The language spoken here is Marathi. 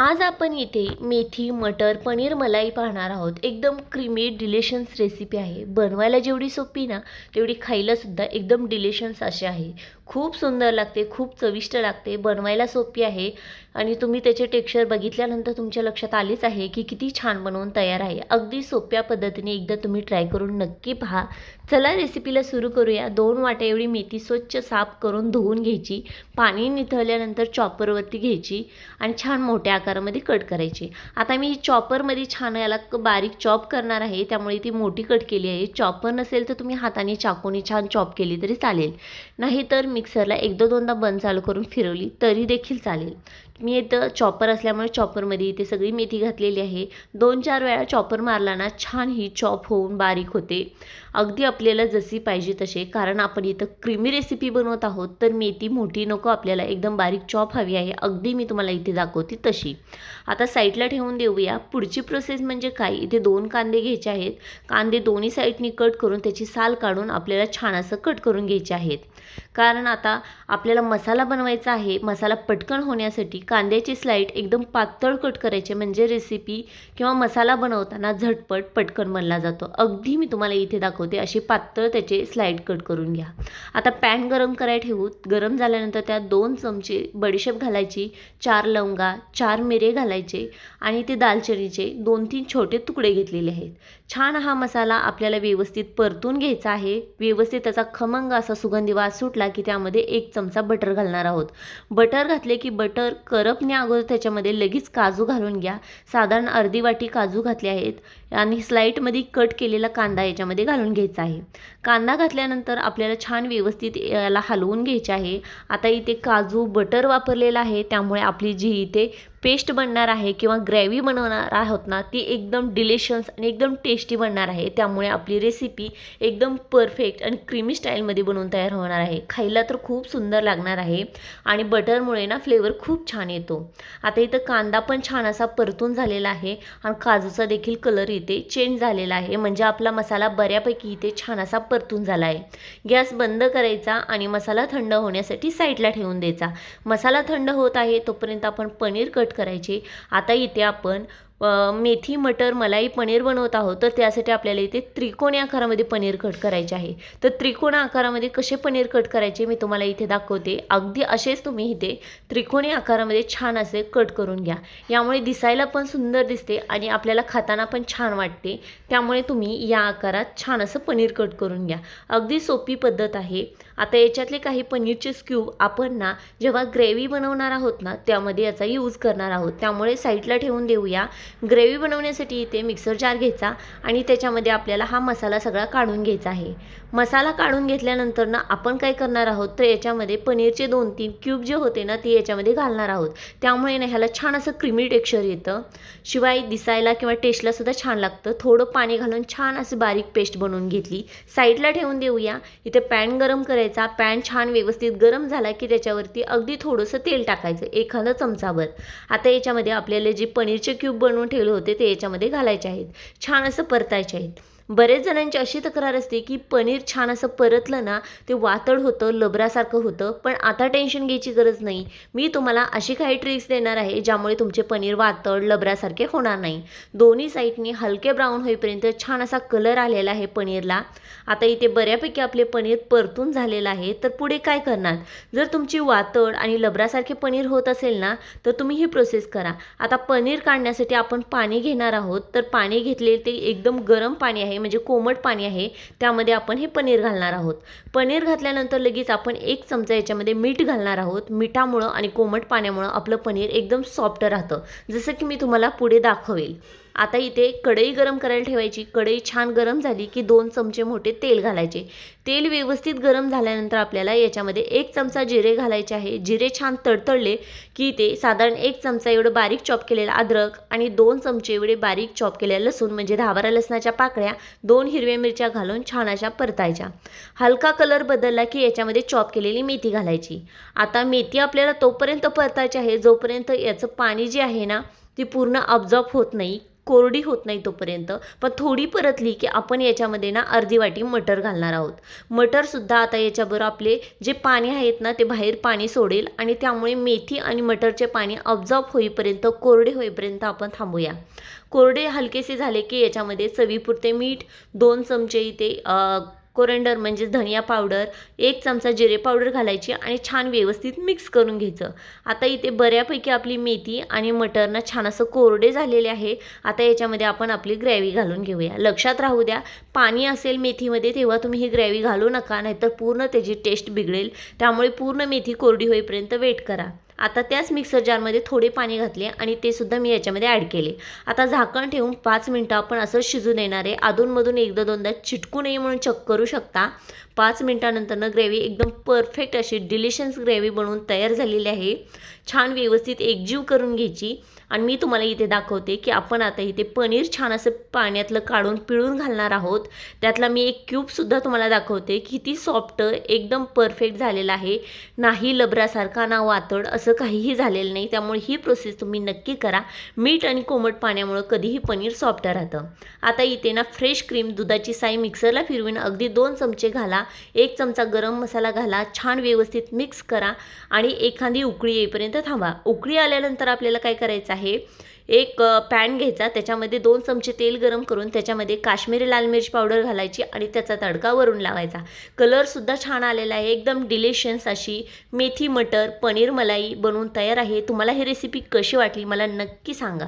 आज आपण इथे मेथी मटर पनीर मलाई पाहणार आहोत. एकदम क्रीमी डिलेशन्स रेसिपी आहे. बनवायला जेवढी सोपी ना तेवढी खायलासुद्धा एकदम डिलेशन्स अशी आहे. खूप सुंदर लागते खूप चविष्ट लागते बनवायला सोपी आहे. आणि तुम्ही त्याचे टेक्स्चर बघितल्यानंतर तुमच्या लक्षात आलेच आहे की किती छान बनवून तयार आहे. अगदी सोप्या पद्धतीने एकदा तुम्ही ट्राय करून नक्की पहा. चला रेसिपीला सुरू करूया. दोन वाट्या एवढी मेथी स्वच्छ साफ करून धुवून घ्यायची. पाणी निथळल्यानंतर चॉपरवरती घ्यायची आणि छान मोठ्या आकारामध्ये कट करायची. आता मी चॉपरमध्ये छान याला क- बारीक चॉप करणार आहे. त्यामुळे ती मोठी कट केली आहे. चॉपर नसेल तर तुम्ही हाताने चाकूने छान चॉप केली तरी चालेल. नाहीतर मी मिक्सरला एकदा दोनदा बंद चालू करून फिरवली तरी देखील चालेल. मी इथं चॉपर असल्यामुळे चॉपरमध्ये इथे सगळी मेथी घातलेली आहे. दोन चार वेळा चॉपर मारला ना छान ही चॉप होऊन बारीक होते. अगदी आपल्याला जशी पाहिजे तसे कारण आपण इथं क्रीमी रेसिपी बनवत आहोत तर मेथी मोठी नको आपल्याला एकदम बारीक चॉप हवी आहे. अगदी मी तुम्हाला इथे दाखवते तशी. आता साईडला ठेवून देऊया. पुढची प्रोसेस म्हणजे काय? इथे दोन कांदे घ्यायचे आहेत. कांदे दोन्ही साईडनी कट करून त्याची साल काढून आपल्याला छान असं कट करून घ्यायचे आहेत. कारण आता आपल्याला मसाला बनवायचा आहे मसाला पटकन होण्यासाठी कांद्याची स्लाईड एकदम पातळ कट करायचे म्हणजे रेसिपी किंवा मसाला बनवताना झटपट पटकन बनला जातो. अगदी मी तुम्हाला इथे दाखवते अशी पातळ त्याचे स्लाईड कट करून घ्या. आता पॅन गरम करायला ठेवू. गरम झाल्यानंतर त्यात दोन चमचे बडीशेप घालायची चार लवंगा चार मिरे घालायचे आणि ते दालचिनीचे दोन तीन छोटे तुकडे घेतलेले आहेत. छान हा मसाला आपल्याला व्यवस्थित परतून घ्यायचा आहे. व्यवस्थित त्याचा खमंग असा सुगंधी वास सुटला की त्यामध्ये एक चमचा बटर घालणार आहोत. बटर घातले की बटर करपण्या अगोदर त्याच्यामध्ये लगेच काजू घालून घ्या. साधारण अर्धी वाटी काजू घातले आहेत. आणि स्लाईटमध्ये कट केलेला कांदा याच्यामध्ये घालून घ्यायचा आहे. कांदा घातल्यानंतर आपल्याला छान व्यवस्थित याला हलवून घ्यायचे आहे. आता इथे काजू बटर वापरलेला आहे. त्यामुळे आपली जी इथे पेस्ट बनणार आहे किंवा ग्रॅव्ही बनवणार आहोत ना ती एकदम डिलेशन्स आणि एकदम टेस्टी बनणार आहे. त्यामुळे आपली रेसिपी एकदम परफेक्ट आणि क्रीमी स्टाईलमध्ये बनवून तयार होणार आहे. खायला तर खूप सुंदर लागणार आहे आणि बटरमुळे ना फ्लेवर खूप छान येतो. आता इथं कांदा पण छान असा परतून झालेला आहे आणि काजूचा देखील कलर इथे चेंज झालेला आहे. म्हणजे आपला मसाला बऱ्यापैकी इथे छान असा परतून झाला आहे. गॅस बंद करायचा आणि मसाला थंड होण्यासाठी साईडला ठेवून द्यायचा. मसाला थंड होत आहे तोपर्यंत आपण पनीर कट करायचे. आता इथे आपण मेथी मटर मलाई पनीर बनवत आहोत. तर त्यासाठी आपल्याला इथे त्रिकोणी आकारामध्ये पनीर कट करायचे आहे. तर त्रिकोण आकारामध्ये कसे पनीर कट करायचे मी तुम्हाला इथे दाखवते. अगदी असेच तुम्ही इथे त्रिकोणी आकारामध्ये छान असे कट करून घ्या. यामुळे दिसायला पण सुंदर दिसते आणि आपल्याला खाताना पण छान वाटते. त्यामुळे तुम्ही या आकारात छान असं पनीर कट करून घ्या. अगदी सोपी पद्धत आहे. आता याच्यातले काही पनीरचे स्क्यूब आपण ना जेव्हा ग्रेव्ही बनवणार आहोत ना त्यामध्ये याचा यूज करणार आहोत. त्यामुळे साईडला ठेवून देऊया. ग्रेव्ही बनवण्यासाठी इथे मिक्सर जार घ्यायचा आणि त्याच्यामध्ये आपल्याला हा मसाला सगळा काढून घ्यायचा आहे. मसाला काढून घेतल्यानंतर ना आपण काय करणार आहोत? तर याच्यामध्ये पनीरचे दोन तीन क्यूब जे होते ना ते याच्यामध्ये घालणार आहोत. त्यामुळे ना ह्याला छान असं क्रिमी टेक्स्चर येतं. शिवाय दिसायला किंवा टेस्टला सुद्धा छान लागतं. थोडं पाणी घालून छान असं बारीक पेस्ट बनवून घेतली. साईडला ठेवून देऊया. इथे पॅन गरम करायचा. पॅन छान व्यवस्थित गरम झाला की त्याच्यावरती अगदी थोडंसं तेल टाकायचं एखादा चमचाभर. आता याच्यामध्ये आपल्याला जे पनीरचे क्यूब बनवून ठेवले होते ते याच्यामध्ये घालायचे आहेत. छान असं परतायचे आहेत. बरेच जणांची अशी तक्रार असते की पनीर छान असं परतलं ना ते वातड होतं लबरासारखं होतं पण आता टेन्शन घ्यायची गरज नाही. मी तुम्हाला अशी काही ट्रिक्स देणार आहे ज्यामुळे तुमचे पनीर वातड लबरासारखे होणार नाही. दोन्ही साईडनी हलके ब्राऊन होईपर्यंत छान असा कलर आलेला आहे पनीरला. आता इथे बऱ्यापैकी आपले पनीर परतून झालेलं आहे तर पुढे काय करणार? जर तुमची वातड आणि लबरासारखे पनीर होत असेल ना तर तुम्ही ही प्रोसेस करा. आता पनीर काढण्यासाठी आपण पाणी घेणार आहोत तर पाणी घेतले ते एकदम गरम पाणी आहे. म्हणजे कोमट पाणी आहे त्यामध्ये आपण हे पनीर घालणार आहोत. पनीर घातल्यानंतर लगेच आपण एक चमचा याच्यामध्ये मीठ घालणार आहोत. मिठामुळं आणि कोमट पाण्यामुळं आपलं पनीर एकदम सॉफ्ट राहतं. जसं की मी तुम्हाला पुढे दाखवेल. आता इथे कढई गरम करायला ठेवायची. कढई छान गरम झाली की दोन चमचे मोठे तेल घालायचे. तेल व्यवस्थित गरम झाल्यानंतर आपल्याला याच्यामध्ये एक चमचा जिरे घालायचे आहे. जिरे छान तडतडले की ते साधारण एक चमचा एवढं बारीक चॉप केलेलं अद्रक आणि दोन चमचे एवढे बारीक चॉप केलेलं लसूण म्हणजे दहा बारा लसणाच्या पाकळ्या दोन हिरव्या मिरच्या घालून छान अशा परतायच्या. हलका कलर बदलला की याच्यामध्ये चॉप केलेली मेथी घालायची. आता मेथी आपल्याला तोपर्यंत परतायची आहे जोपर्यंत याचं पाणी जे आहे ना ती पूर्ण अब्झॉर्ब होत नाही कोरडी होत नाही तोपर्यंत. पण थोडी परतली की आपण याच्यामध्ये ना अर्धी वाटी मटर घालणार आहोत. मटरसुद्धा आता याच्याबरोबर आपले जे पाणी आहेत ना ते बाहेर पाणी सोडेल आणि त्यामुळे मेथी आणि मटरचे पाणी ऑब्झॉर्ब होईपर्यंत कोरडे होईपर्यंत आपण थांबूया. कोरडे हलकेसे झाले की याच्यामध्ये चवीपुरते मीठ दोन चमचे इथे कोरेंडर म्हणजेच धनिया पावडर एक चमचा जिरे पावडर घालायची आणि छान व्यवस्थित मिक्स करून घ्यायचं. आता इथे बऱ्यापैकी आपली मेथी आणि मटरना छान असं कोरडे झालेले आहे. आता याच्यामध्ये आपण आपली ग्रॅव्ही घालून घेऊया. लक्षात राहू द्या पाणी असेल मेथीमध्ये तेव्हा तुम्ही ही ग्रॅव्ही घालू नका नाहीतर पूर्ण त्याची टेस्ट बिघडेल. त्यामुळे पूर्ण मेथी कोरडी होईपर्यंत वेट करा. आता त्याच मिक्सर जारमध्ये थोडे पाणी घातले आणि ते सुद्धा मी याच्यामध्ये ॲड केले. आता झाकण ठेवून पाच मिनटं आपण असं शिजून येणार आहे. अधूनमधून एकदा दोनदा चिटकू नये म्हणून चक करू शकता. पाच मिनटानंतरनं ग्रेव्ही एकदम परफेक्ट अशी डिलिशियस ग्रेव्ही बनवून तयार झालेली आहे. छान व्यवस्थित एकजीव करून घ्यायची. आणि मी तुम्हाला इथे दाखवते की आपण आता इथे पनीर छान असं पाण्यातलं काढून पिळून घालणार आहोत. त्यातला मी एक क्यूबसुद्धा तुम्हाला दाखवते. किती सॉफ्ट एकदम परफेक्ट झालेला आहे. नाही लबरासारखा ना वातड असं काहीही झालेलं नाही. त्यामुळे ही प्रोसेस तुम्ही नक्की करा. मीठ आणि कोमट पाण्यामुळं कधीही पनीर सॉफ्ट राहतं. आता इथे ना फ्रेश क्रीम दुधाची साई मिक्सरला फिरवीन. अगदी दोन चमचे घाला. एक चमचा गरम मसाला घाला छान व्यवस्थित मिक्स करा आणि एखादी उकळी येईपर्यंत थांबा. उकळी आल्यानंतर आपल्याला काय करायचं आहे? एक पॅन घ्यायचा. त्याच्यामध्ये दोन चमचे तेल गरम करून त्याच्यामध्ये काश्मीरी लाल मिरची पावडर घालायची आणि त्याचा तडका वरून लावायचा. कलरसुद्धा छान आलेला आहे. एकदम डिलिशियस अशी मेथी मटर पनीर मलाई बनवून तयार आहे. तुम्हाला ही रेसिपी कशी वाटली? मला नक्की सांगा.